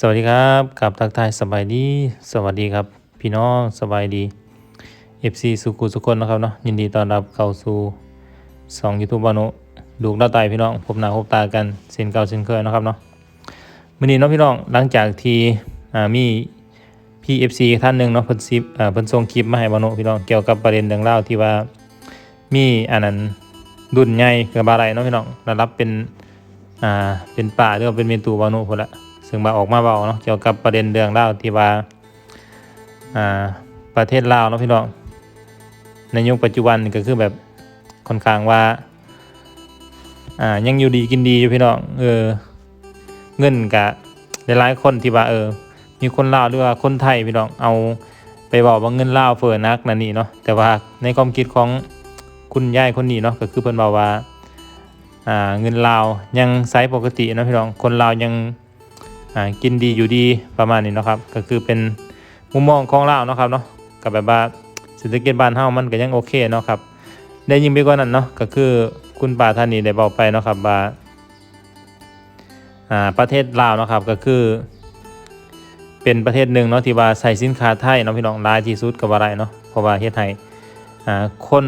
สวัสดีครับกับทักทายสบายดี สวัสดีครับ พี่น้องสบายดี FC สุขุสุคนนะครับเนาะยินดีต้อนรับเข้าสู่สองยูทูบบานุลูกหน้าตายพี่น้องพบหน้าพบตากันเส้นเก่าเส้นเคยนะครับเนาะมื้อนี้เนาะพี่น้องหลังจากที่มีพี่ FC ท่านหนึ่งเนาะเพิ่นซิปเพิ่นส่งคลิปมาให้บานุพี่น้องเกี่ยวกับประเด็นเรื่องเล่าที่ว่ามีอันนั้นรุ่นใหญ่กับบาไรเนาะพี่น้องระดับเป็นอ่าเป็นป่าหรือว่าเป็นเมนตูบานุพุ่นละ ซึ่งมาออกมาเบาเนาะเกี่ยวกับประเด็นเรื่องเล่าที่ว่าอ่าประเทศลาวเนาะพี่น้องในยุคปัจจุบันก็คือแบบค่อนข้างว่าอ่ายังอยู่ดีกินดีอยู่พี่น้องเออเงินกะหลายๆคนที่ว่าเออ มีคนลาวหรือว่าคนไทยพี่น้องเอาไปบอกว่าเงินลาวเฟ้อนักนั่นนี่เนาะแต่ว่าในความคิดของคุณยายคนนี้เนาะก็คือเพิ่นบอกว่าอ่าเงินลาวยังไซส์ปกตินะพี่น้องคนลาวยัง กินดีอยู่ดีประมาณนี้เนาะครับ ก็คือเป็นมุมมองของเราเนาะครับเนาะกับแบบว่าเศรษฐกิจบ้านเฮามันก็ยังโอเคเนาะครับ ได้ยิ่งไปกว่านั้นเนาะก็คือคุณป้าท่านนี้ได้บอกไปเนาะครับว่าอ่าประเทศลาวเนาะครับก็คือ เป็นประเทศหนึ่งเนาะที่ว่าใส่สินค้าไทยเนาะพี่น้องหลายที่สุดกับอะไรเนาะเพราะว่าเฮ็ดให้อ่าคน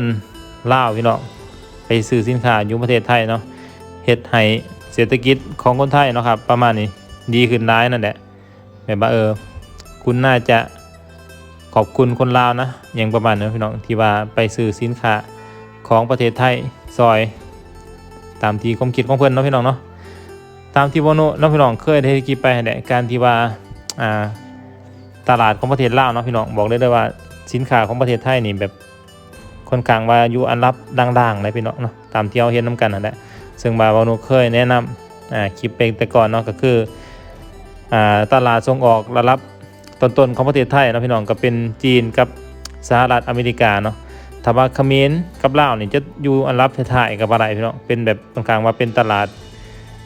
ลาวพี่น้องไปซื้อสินค้าอยู่ประเทศไทยเนาะเฮ็ดให้เศรษฐกิจของคนไทยเนาะครับประมาณนี้ ดีขึ้นได้นั่นแหละแบบว่าเออ คุณน่าจะขอบคุณคนลาวนะอย่างประมาณนั้นพี่น้องที่ว่าไปซื้อสินค้าของประเทศไทยซอย ตามที่ความคิดของเพื่อนเนาะพี่น้องเนาะตามที่โมโนเนาะพี่น้องเคยได้คิดไปแหละการที่ว่าอ่าตลาดของประเทศลาวเนาะพี่น้องบอกได้เลยว่าสินค้าของประเทศไทยนี่แบบค่อนข้างว่าอยู่อันรับดังๆเลยพี่น้องเนาะตามที่เราเห็นน้กันนั่นแหละซึ่งบาโมโนเคยแนะนำอ่าคลิปเป็นแต่ก่อนเนาะก็คือ ตลาดส่งออกระดับต้นๆของประเทศไทยนะพี่น้องก็เป็นจีนกับสหรัฐอเมริกาเนาะถ้าว่าเขมรกับลาวนี่จะอยู่อันรับท้ายๆกับอะไรพี่น้องเป็นแบบตรงกลางว่าเป็นตลาด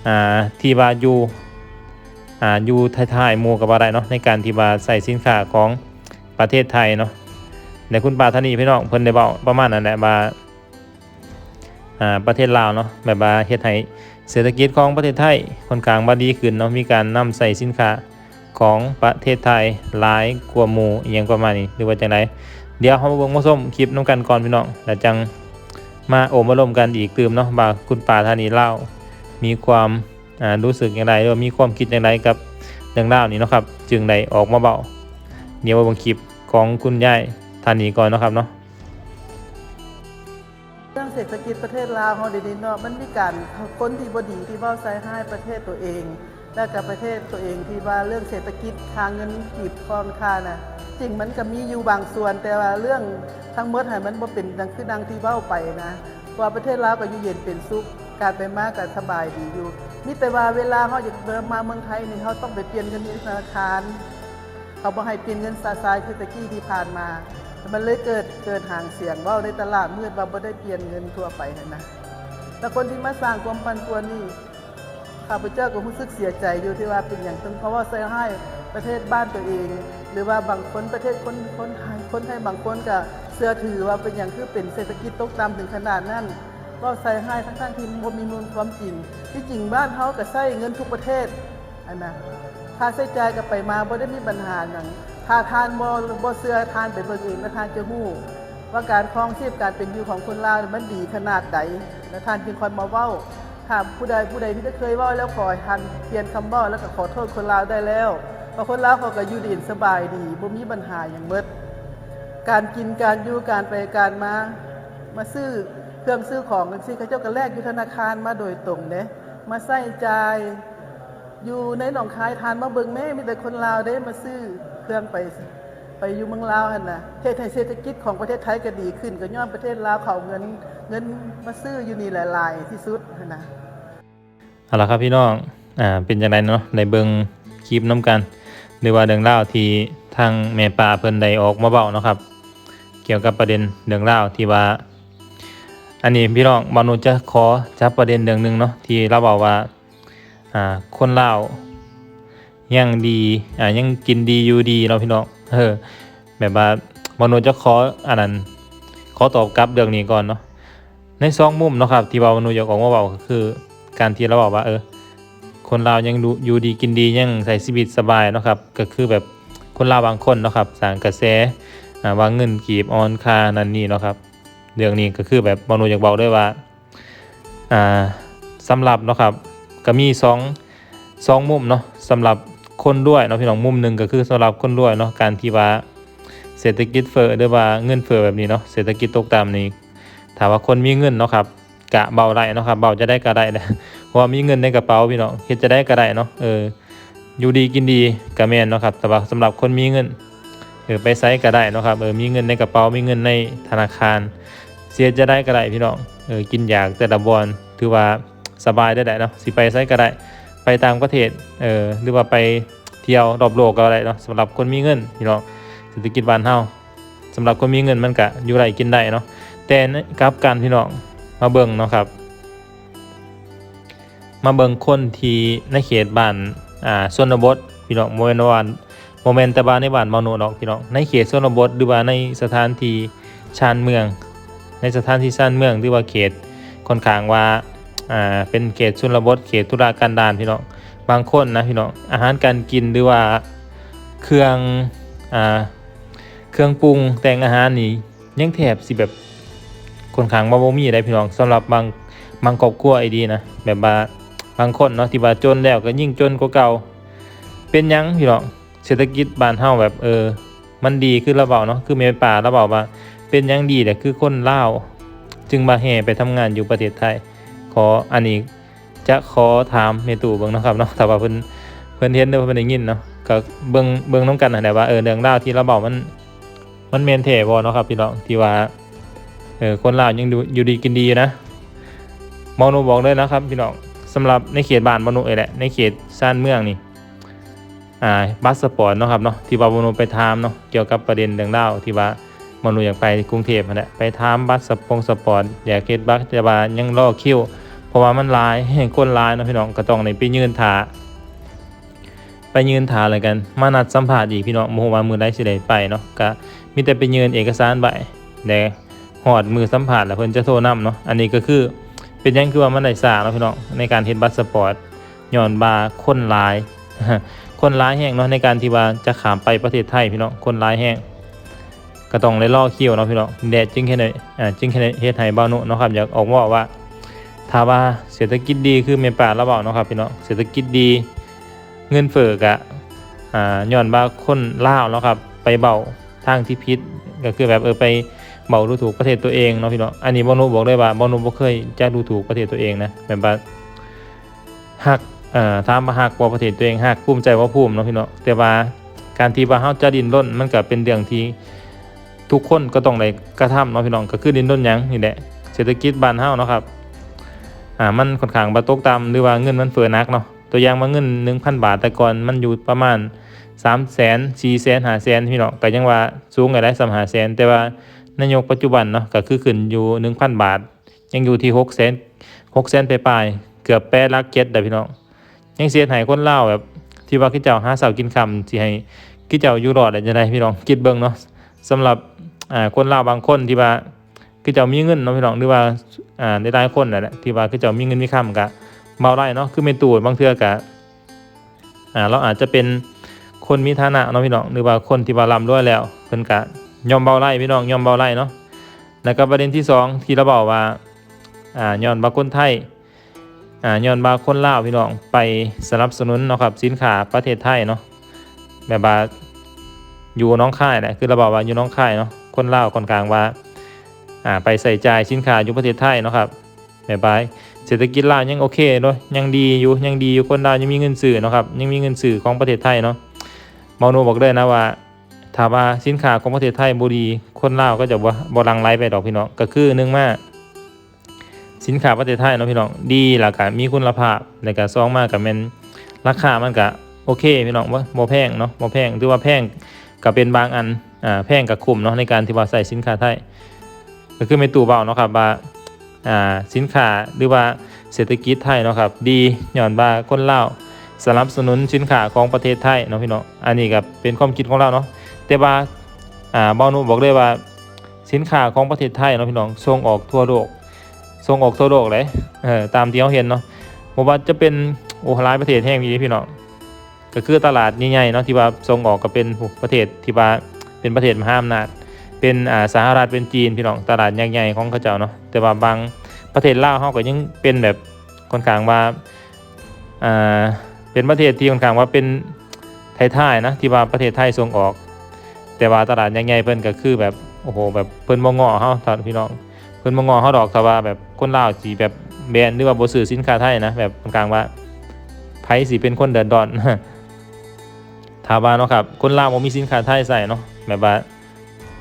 อ่าที่ว่าอยู่อ่าอยู่ท้ายๆมูกับอะไรเนาะในการที่ว่าใส่สินค้าของประเทศไทยเนาะในคุณปาธานีพี่น้องเพิ่นได้บอกประมาณนั้นแหละว่าอ่าประเทศลาวเนาะแบบว่าเฮ็ดให้ เศรษฐกิจของประเทศไทยค่อนข้างว่าดีขึ้นเนาะมีการนำใส่สินค้าของประเทศไทยหลายกว่าหมู่อหยังประมาณนี้หรือว่าจังไดเดี๋ยวเรามาเบิ่งมาส้มคลิปน้ำกันก่อนพี่น้องแล้วจังมาโอมมาลมกันอีกตื่มเนาะว่าคุณป่าท่านนี้เล่า มีความอ่ารู้สึกอย่างไรหรือว่ามีความคิดอย่างไรกับเรื่องเล่าวนี้เนาะครับ จึงได้ออกมาเบาเดี๋ยวมาเบิ่งคลิปของคุณยายท่านนี้ก่อนเนาะครับเนาะ เศรษฐกิจประเทศลาวเฮาเดี๋ยวนี้เนาะมันมีการคนที่บ่ดีที่เว้าใส่ให้ประเทศตัวเอง แล้วกับประเทศตัวเองที่ว่าเรื่องเศรษฐกิจค่าเงินกีบคอนค่าน่ะจริงมันก็มีอยู่บางส่วน แต่ว่าเรื่องทั้งหมดให้มันบ่เป็นดังคือดังที่เว้าไปนะว่าประเทศลาวก็อยู่เย็นเป็นสุขการไปมากก็สบายดีอยู่มีแต่ว่าเวลาเฮาอยากเดินมาเมืองไทยนี่เฮาต้องไปเปลี่ยนเงินธนาคารเขาบ่ให้เปลี่ยนเงินซาซายคือตะกี้ที่ผ่านมา มันเลยเกิดเกิดห่างเสียงว่าในตลาดมืดว่าบ่ได้เปลี่ยนเงินทั่วไปนั่นนะแต่คนที่มาสร้างความปั่นป่วนนี่ข้าพเจ้าก็รู้สึกเสียใจอยู่ที่ว่าเป็นอย่างตึงเพราะว่าใส่ให้ประเทศบ้านตัวเอง หรือว่าบางคนประเทศคนคนไทยคนไทยบางคนก็เสื้อถือว่าเป็นอย่างคือเป็นเศรษฐกิจตกต่ำถึงขนาดนั้นก็ใส่ให้ทั้งๆที่บ่มีมูลความจริง ที่จริงบ้านเฮาก็ใช้เงินทุกประเทศอันนะค่าใช้จ่ายก็ไปมาบ่ได้มีปัญหาหยัง ถ้าทานบ่บ่เสื้อทานไปเบิ่งเองแล้วทานจะฮู้ ว่าการครองชีพการเป็นอยู่ของคนลาวมันดีขนาดใดแล้วทานจึงคอยมาเว้าถ้าผู้ใดผู้ใดที่ได้เคยเว้าแล้วขอทานเปลี่ยนคำเว้าแล้วก็ขอโทษคนลาวได้แล้วเพราะคนลาวเขาก็อยู่ดีสบายดีบ่มีปัญหาหยังหมดการกินการอยู่การไปการมามาซื้อเครื่องซื้อของกันสิเขาเจ้าก็แลกอยู่ธนาคารมาโดยตรงเด้มาใส่ใจยอยู่ในหนองคายทานมาเบิงแม่มีแต่คนลาวได้มาซื้อ เครื่องไปไปอยู่เมืองลาวหันน่ะเทศไทยเศรษฐกิจของประเทศไทยก็ดีขึ้น ก็ย้อนประเทศลาวเขาเงินเงินมาซื้ออยู่นี่หลาย ๆ ที่สุดนะเอาละครับพี่น้องอ่าเป็นอย่างไรเนาะในเบิงคลิปน้ำกันหรือว่าเรื่องเล่าที่ทางแม่ป่าเพิ่นได้ออกมาเบาเนาะครับ เกี่ยวกับประเด็นเรื่องเล่าที่ว่า อันนี้พี่น้องบานุจะขอจับประเด็นเรื่องหนึ่งเนาะที่เราบอกว่าอ่าคนเลา ยังดีอ่ายังกินดีอยู่ดีเนาพี่น้องเออแบบว่าบานุจะขออันนั้นขอตอบกลับเรื่องนี้ก่อนเนาะในสองมุมเนาะครับ ที่ว่าบานุอยากออกมาเบาก็คือ การที่เราบอกว่า เออคคนลายังดูอยู่ดีกินดียังใส่ชีวิตสบายเนาะครับ ก็คือแบบคนลาบางคนเนาะครับสร้างกระแสอ่าว่าเงินกีบออนคานั่นนี่เนาะครับเรื่องนี้ก็คือแบบบอนูอยากบอกด้วยว่าอ่าสำหรับเนาะครับก็มีสองสองมุมเนาะสำหรับ คนด้วยเนาะพี่น้องมุมหนึ่งก็คือสำหรับคนด้วยเนาะการที่ว่าเศรษฐกิจเฟ้อหรือว่าเงินเฟ้อแบบนี้เนาะเศรษฐกิจตกต่ำนี่ถามว่าคนมีเงินเนาะครับกะเบาได้เนาะครับเบาจะได้ก็ได้นะเพราะว่ามีเงินในกระเป๋าพี่น้องเฮ็ดจะได้ก็ได้เนาะเอออยู่ดีกินดีก็แมนเนาะครับแต่ว่าสำหรับคนมีเงินเออไปไซก็ได้เนาะครับเออมีเงินในกระเป๋ามีเงินในธนาคาร เสียจะได้ก็ได้พี่น้องเออกินอยากแต่ละบอลถือว่าสบายได้ได้เนาะสิไปไซก็ได้ ไปต่างประเทศเออหรือว่าไปเที่ยวรอบโลกก็ได้เนาะสำหรับคนมีเงินพี่น้องเศรษฐกิจบ้านเฮาสำหรับคนมีเงินมันก็อยู่ไรกินได้เนาะแต่กับกันพี่น้องมาเบิ่งเนาะครับ มาเบิ่งคนที่ในเขตบ้านอ่าชนบทพี่น้องโมเมนต์ว่าโมเมนต์แต่บ้านในบ้านเมาโนเนาะพี่น้องในเขตชนบทหรือว่าในสถานที่ชานเมือง ในสถานที่ชานเมืองหรือว่าเขตค่อนข้างว่า อ่าเป็นเขตชนบทเขตธุรกันดารพี่น้องบางคนนะพี่น้องอาหารการกินหรือว่าเครื่องอ่าเครื่องปรุงแต่งอาหารนี่ยังแทบสิแบบคนข้างบ่บ่มีได้พี่น้องสำหรับบางบางครอบครัวไอ้ดีนะแบบว่าบางคนเนาะที่ว่าจนแล้วก็ยิ่งจนกว่าเก่าเป็นยังพี่น้องเศรษฐกิจบ้านเฮาแบบเออ มันดีขึ้นระเบาเนาะคือเมป่าระเบาว่าเป็นยังดีแต่คือคนลาวจึงมาแห่ไปทำงานอยู่ประเทศไทย ขออันนี้จะขอถามเมตูเบิ่งนะครับเนาะแต่ว่าเพิ่นเพิ่นเห็นเด้อเพิ่นได้ยินเนาะก็เบิ่งเบิ่งนํกันนั่นแหละว่าเออเรื่องราวที่เระเบามันมันแม่นแท้บ่เนาะครับพี่น้องที่ว่าเออคนลาวยังดูอยู่ดีกินดีนะมอนูบอกเลยนะครับพี่น้องสำหรับในเขตบ้านบานุเอยแหละในเขตซ่านเมืองนี่อ่าบัสสปอร์ตเนาะครับเนาะที่ว่าบานุไปถามเนาะเกี่ยวกับประเด็นเรื่องเล่าวที่ว่า บานุอยากไปกรุงเทพนั่นแหละไปถามบัสสปงสปอร์ตอยากเขตบัสแต่ว่ายังรอคิวเพราะว่ามันลายคนลายนะพี่น้องก็ต้องในไปยืนถาไปยืนถาอะไรกัน มานัดสัมภาษณ์อีกพี่น้องโมโหว่ามือได้สิได้ไปเนาะก็มีแต่ไปยืนเอกสารใบแต่หอดมือสัมภาษณ์แล้วเพิ่นจะโทรนํเนาะอันนี้ก็คือเป็นยังคือว่ามันได้สาเนาะพี่น้องในการเฮ็ดบัตรสปอร์ตย้อนบาคนลาย คนลายแห้งเนาะในการที่ว่าจะขามไปประเทศไทยพี่น้องคนลายแห้ง ก็ต้องเลยล่อคิวเนาะพี่น้องแดดจึงแค่ไหนอ่าจึงแค่ไหนเฮ็ดให้บ้านุเนาะครับอยากออกมาบอกว่าถ้าว่าเศรษฐกิจดีคือเมป่าระเบาเนาะครับพี่น้องเศรษฐกิจดีเงินเฟ้อกะอ่าย้อนบาคนลาวเนาะครับไปเบาทางที่พิษก็คือแบบเออไปเบาดูถูกประเทศตัวเองเนาะพี่เนาะอันนี้บอนุบอกเลยว่าบอนุบ่เคยจะดูถูกประเทศตัวเองนะแบบว่าหักอ่อถามว่าหักว่าประเทศตัวเองหักภูมิใจว่าภูมิเนาะพี่เนาะแต่ว่าการที่ว่าเฮาจะดินรนมันก็เป็นเรื่องที่ ทุกคนก็ต้องได้กระทำเนาะพี่น้องก็คือดิ้นรนยังนี่แหละเศรษฐกิจบ้านเฮาเนาะครับอ่ามันค่อนข้างบ่ตกต่ำหรือว่าเงินมันเฟ้อหนักเนาะตัวอย่างว่าเงิน 1,000 บาทแต่ก่อนมันอยู่ประมาณ3แสน4แสน5แสนพี่น้องก็ยังว่าสูงก็ได้สำ5แสนแต่ว่านายกปัจจุบันเนาะก็คือขึ้นอยู่ 1,000 บาท ยังอยู่ที่6แสน6แสนปลายๆเกือบแปดลักเจ็ดเด้อพี่น้องยังเสียหายคนเล่าแบบที่ว่าคือเจ้าหาสาวกินคำสิให้คือเจ้าอยู่รอดได้จังไดพี่น้องคิดเบิ่งเนาะสำหรับ อ่าคนลาวบางคนที่ว่าคือจ้ามีเงินเนาะพี่น้องหรือว่าอ่าหลายคนนั่นแหละที่ว่าคือจ้ามีเงินมีค่ำกะเมาได้เนาะคือเป็นตูดบางเทื่อกะอ่าเราอาจจะเป็นคนมีฐานะเนาะพี่น้องหรือว่าคนที่ว่าร่ำรวยแล้วเพิ่นกะยอมเบาไล่พี่น้องยอมเบาไล่เนาะแล้วก็ประเด็นที่สองที่เราบอกว่าอ่าย้อนบาคนไทยอ่าย้อนบาคนลาวพี่น้องไปสนับสนุนเนาะครับสินค้าประเทศไทยเนาะแบบว่าอยู่น้องค่ายแหละคือเราบอกว่าอยู่น้องค่ายเนาะ คนเลาคนกลางว่าอ่าไปใส่ใจสินค้าอยู่ประเทศไทยเนาะครับแบบว่าเศรษฐกิจลาวยังโอเคเนาะยังดีอยู่ยังดีอยู่คนลาวยังมีเงินซื้อเนาะครับยังมีเงินซื้อของประเทศไทยเนาะมอโนบอกเลยนะว่าถ้าว่าสินค้าของประเทศไทยบ่ดีคนลาวก็จะบ่บลังไลไปดอกพี่น้องก็คือหนึ่งมาสินค้าประเทศไทยเนาะพี่น้องดีแล้วก็มีคุณภาพแล้วก็ซองมาก็แม่นราคามันก็โอเคพี่น้องบ่บ่แพงเนาะบ่แพงถือว่าแพงก็เป็นบางอัน อ่าแพงก็คุ้มเนาะในการที่ว่าใส่สินค้าไทยก็คือไม่ตู่เบาเนาะครับว่าอ่าสินค้าหรือว่าเศรษฐกิจไทยเนาะครับดีย้อนว่าคนเลาสนับสนุนสินค้าของประเทศไทยเนาะพี่เน้องอันนี้ก็เป็นความคิดของเราเนาะแต่ว่าอ่าบอนุบอกเลยว่าสินค้าของประเทศไทยเนาะพี่น้องส่งออกทั่วโลกส่งออกทั่วโลกเลยเออตามที่เราเห็นเนาะบอกว่าจะเป็นโอ้หลายประเทศแห่งนี้พี่น้องก็คือตลาดใหญ่ๆเนาะที่ว่าส่งออกก็เป็นประเทศที่ว่า เป็นประเทศมหาอำนาจ เป็นอ่าสหรัฐเป็นจีนพี่น้องตลาดใหญ่ๆของเขาเจ้าเนาะแต่ว่าบางประเทศลาวเฮาก็ยังเป็นแบบค่อนข้างว่าอ่าเป็นประเทศที่ค่อนข้างว่าเป็นท้ายๆนะที่ว่าประเทศไทยส่งออก แต่ว่าตลาดใหญ่ๆเพิ่นก็คือแบบโอ้โหแบบเพิ่นบ่งอเฮาท่านพี่น้องเพิ่นบ่งอเฮาดอกถ้าว่าแบบคนลาวสิแบบแบนหรือว่าบ่ซื้อสินค้าไทยนะแบบกลางว่าไผสิเป็นคนเดือดร้อนถ้าว่าเนาะครับคนลาวบ่มีสินค้าไทยใส่เนาะ แบบว่า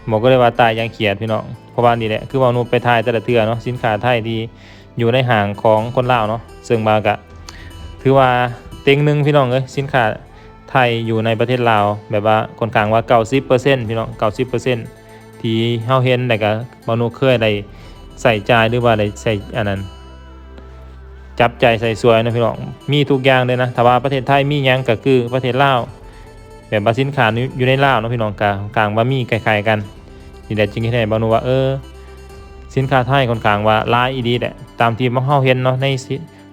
หมอก็เลยว่าตายยังเขียดพี่น้องเพราะว่านี่แหละคือว่าหนูไปทายแต่ละเทือเนาะสินค้าไทยที่อยู่ในห้างของคนลาวเนาะซึ่งบากะถือว่าเต็งหนึ่งพี่น้องเอ้ยสินค้าไทยอยู่ในประเทศลาวแบบว่าค่อนข้างว่า90%พี่น้อง90%ที่เฮาเห็นแต่ก็บ่นูเคยได้ใส่ใจหรือว่าอะไรใส่อันนั้นจับใจใส่สวยนะพี่น้องมีทุกอย่างเลยนะแต่ว่าประเทศไทยมีหยังก็คือประเทศลาว แบบว่าสินค้านอยู่ในลาวเนาะพี่น้องกลางกลางว่ามีคล้ายๆกันนี่แหละจึงเห็นให้บานูว่าเออสินค้าไทยค่อนข้างว่าลายอีดีแหละตามที่มเฮาเห็นเนาะใน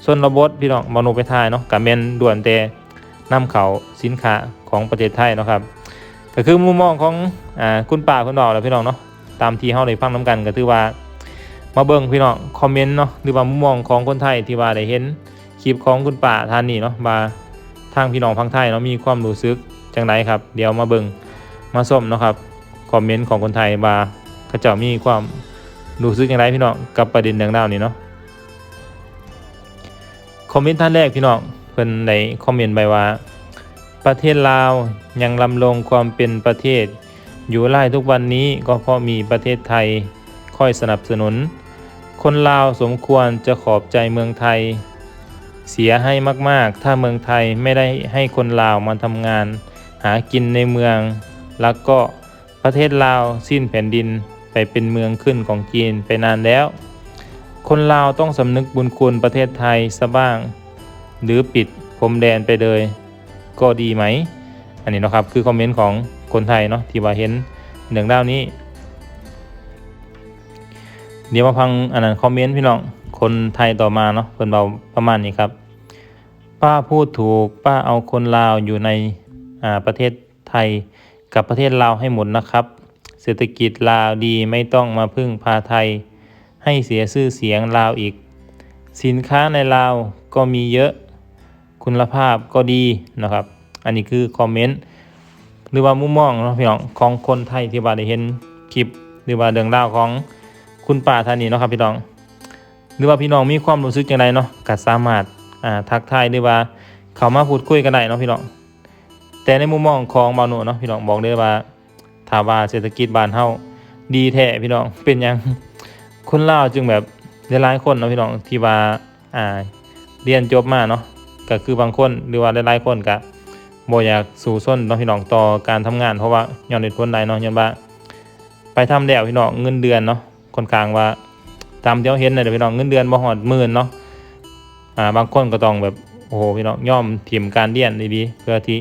ส่วนระบบพี่น้องบานูไปทายเนาะก็แม่นด่วนแต่นำเข้าสินค้าของประเทศไทยเนาะครับก็คือมุมมองของอ่าคุณป้าคุณดอกแล้วพี่น้องเนาะตามที่เฮาได้ฟังนํกันก็ถือว่ามาเบิ่งพี่น้องคอมเมนต์เนาะหรือว่ามุมมองของคนไทยที่ว่าได้เห็นคลิปของคุณป้าท่านนี้เนาะว่าทางพี่น้องพังไทยเนาะมีความรู้สึก จังไดครับ เดี๋ยวมาเบิ่งมาส้มเนาะครับคอมเมนต์ของคนไทยว่าเขาเจ้ามีความรู้สึกจังไดพี่น้องกับประเด็นดังดาวนี้เนาะคอมเมนต์ท่านแรกพี่น้องเพิ่นได้คอมเมนต์ไปว่า ประเทศลาวยังลำลงความเป็นประเทศ อยู่ไล่ทุกวันนี้ก็เพราะมีประเทศไทยค่อยสนับสนุน คนลาวสมควรจะขอบใจเมืองไทย เสียให้มากๆ ถ้าเมืองไทยไม่ได้ให้คนลาวมาทำงาน หากินในเมือง แล้วก็ประเทศลาวสิ้นแผ่นดินไปเป็นเมืองขึ้นของจีนไปนานแล้ว คนลาวต้องสำนึกบุญคุณประเทศไทยซะบ้าง หรือปิดพรมแดนไปเลย ก็ดีไหม อันนี้นะครับคือคอมเมนต์ของคนไทยเนาะที่ว่าเห็นเรื่องราวนี้ เดี๋ยวมาฟังอันนั้นคอมเมนต์พี่น้องคนไทยต่อมาเนาะเพิ่นเบาประมาณนี้ครับ ป้าพูดถูกป้าเอาคนลาวอยู่ใน ประเทศไทยกับประเทศลาวให้หมดนะครับ เศรษฐกิจลาวดีไม่ต้องมาพึ่งพาไทย ให้เสียชื่อเสียงลาวอีก สินค้าในลาวก็มีเยอะคุณภาพก็ดีนะครับ อันนี้คือคอมเมนต์หรือว่ามุมมองเนาะพี่น้องของคนไทยที่ว่าได้เห็นคลิป หรือว่าเรื่องราวของคุณป้าท่านนี้เนาะครับพี่น้อง หรือว่าพี่น้องมีความรู้สึกอย่างไรเนาะก็สามารถอ่าทักทายหรือว่า เขามาพูดคุยกันได้เนาะพี่น้อง แต่ในมุมมองของบาโนเนาะพี่น้องบอกเลยว่าถ้าว่าเศรษฐกิจบ้านเฮาดีแท้พี่น้องเป็นยังคนลาวจึงแบบหลายๆคนเนาะพี่น้องที่ว่าอ่าเรียนจบมาเนาะก็คือบางคนหรือว่าหลายๆคนก็บ่อยากสู่ส้นเนาะพี่น้องต่อการทำงานเพราะว่าย้อนเหตุผลใดเนาะย้อนว่า ไปทำแล้วพี่น้องเงินเดือนเนาะค่อนข้างว่าตามที่เราเห็นเลยเดี๋ยวพี่น้องเงินเดือนบ่ฮอดหมื่นเนาะอ่าบางคนก็ต้องแบบโอ้โหพี่น้องย่อมถิ่มการเรียนดีๆเพื่อที่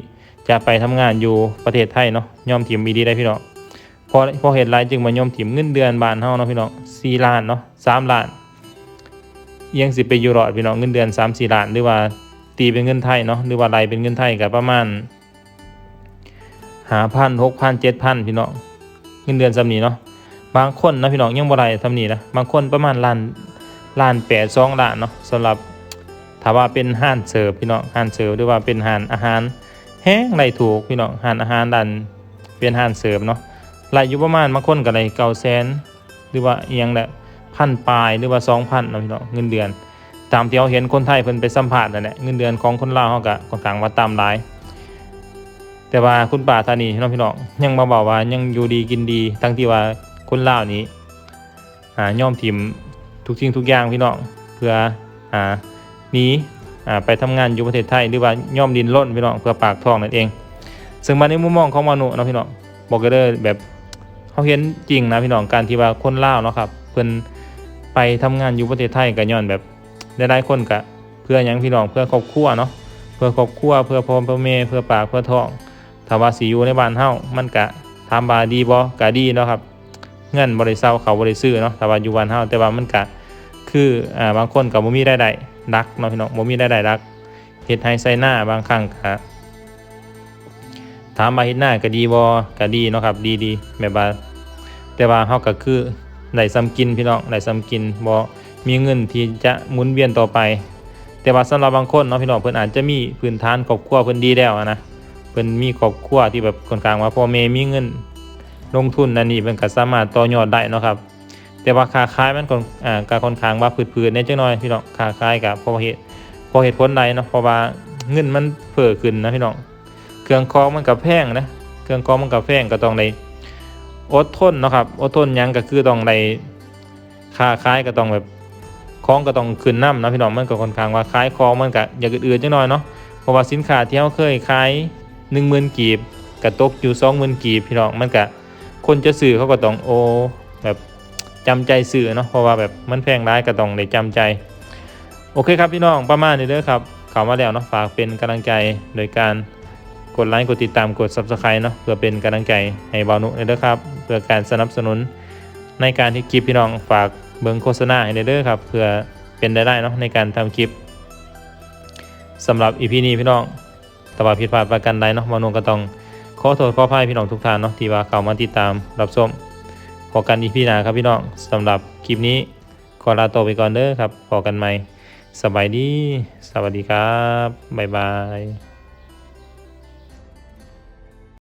จะไปทำงานอยู่ประเทศไทยเนาะย่อมถิ่มดีได้พี่น้องพอพอเหตุไรจึงมาย่อมถิ่มเงินเดือนบานเฮาเนาะพี่น้อง4ล้านเนาะ3ล้านยังสิไปอยู่รอดพี่น้องเงินเดือน3 4ล้านหรือว่าตีเป็นเงินไทยเนาะหรือว่าไรเป็นเงินไทยก็ประมาณ5,000 6,000 7,000พี่น้องเงินเดือนซำนี้เนาะบางคนนะพี่น้องยังบ่ได้ทำนีนะบางคนประมาณล้านล้านแปดสองล้านเนาะสำหรับถ้าว่าเป็นห้านเสิร์ฟพี่น้องห้านเสิร์ฟหรือว่าเป็นห้านอาหาร แห้งไรถูกพี่น้องห้านอาหารดันเป็นห้านเสิร์ฟเนาะรายอยู่ประมาณบางคนก็ได้เก้าแสนหรือว่าเอียงแหละพันปลายหรือว่าสองพันเนาะพี่น้องเงินเดือน ตามที่เราเห็นคนไทยเพิ่นไปสัมภาษณ์นั่นแหละเงินเดือนของคนลาวเขาก็ค่อนข้างว่าตามหลาย แต่ว่าคุณป้าทานนี้เนาะพี่น้องยังมาบอกว่ายังอยู่ดีกินดีทั้งที่ว่าคนลาวนี้อ่าย่อมทิมทุกสิ่งทุกอย่างพี่น้องเพื่ออ่าหนีอ่า ไปทำงานอยู่ประเทศไทยหรือว่าย่อมดินร่นพี่น้องเพื่อปากท้องนั่นเอง ซึ่งมาในมุมมองของมนุษย์นะพี่น้องบอกกันเลยแบบเขาเห็นจริงนะพี่น้องการที่ว่าคนลาวเนาะครับเพิ่นไปทำงานอยู่ประเทศไทยก็ย้อนแบบหลายๆคนก็เพื่อหยังพี่น้องเพื่อครอบครัวเนาะเพื่อครอบครัวเพื่อพ่อเพื่อแม่เพื่อปากเพื่อท้องถ้าว่าสิอยู่ในบ้านเฮามันก็ถามว่าดีบ่ก็ดีเนาะครับเงินบริเซาเขาบริซื้อเนาะแต่ว่าอยู่วันเฮาแต่ว่ามันกะคืออ่าบางคนกับบ่มีรายได้ รักเนาะพี่น้องบ่มีรายได้รักเฮ็ดให้ใส่หน้าบางครั้งก็ถามมาเฮ็ดหน้าก็ดีบ่ก็ดีเนาะครับ ดีดีแบบว่าแต่ว่าเฮาก็คือได้ซ้ำกินพี่น้องได้ซ้ำกินบ่มีเงินที่จะหมุนเวียนต่อไป แต่ว่าสำหรับบางคนเนาะพี่น้องเพิ่นอาจจะมีพื้นฐานครอบครัวเพิ่นดีแล้วนะเพิ่นมีครอบครัวที่แบบคนข้างว่าพ่อแม่มีเงินลงทุนนั่นนี่เพิ่นก็สามารถต่อยอดได้เนาะครับ แต่ว่าค้าขายมันก็อ่าก็ค่อนข้างว่าพืดๆเนี่ยจังน้อยพี่น้องค้าขายกับพราะว่าเหตุพราะเหตุผลใดเนาะเพราะว่าเงินมันเพิ่มขึ้นนะพี่น้องเครื่องคองมันก็แพงนะเครื่องคองมันก็แพงก็ต้องได้อดทนเนาะครับอดทนยังก็คือต้องได้ค้าขายก็ต้องแบบของก็ต้องขึ้นน้ำนะพี่น้องมันก็ค่อนข้างว่าขายของมันก็อย่างอื่นๆจังน้อยเนาะเพราะว่าสินค้าที่เราเคยขาย10,000กีบก็ตกอยู่20,000กีบพี่น้องมันก็คนจะซื้อเขาก็ต้องโอแบบ จำใจสื่อเนาะเพราะว่าแบบมันแพงร้ายก็ต้องได้จำใจ โอเคครับพี่น้องประมาณนี้เด้อครับเข้ามาแล้วเนาะฝากเป็นกำลังใจโดยการกดไลค์กดติดตามกด Subscribe เนาะเพื่อเป็นกำลังใจให้บาวนุเด้อครับเพื่อการสนับสนุน ในการที่คลิปพี่น้องฝากเบิ่งโฆษณาให้เด้อครับเพื่อเป็นได้ได้เนาะในการทำคลิปสำหรับอีพีนี้พี่น้องแต่ว่าผิดพลาดประกันใดเนาะบาวนุก็ต้องขอโทษขออภัยพี่น้องทุกท่านเนาะที่ว่าเข้ามาติดตามรับชม พอกันอีพีหน้าครับพี่น้องสำหรับคลิปนี้ขอลาตัวไปก่อนเด้อครับพอกันใหม่สบายดี สวัสดีครับ บ๊ายบาย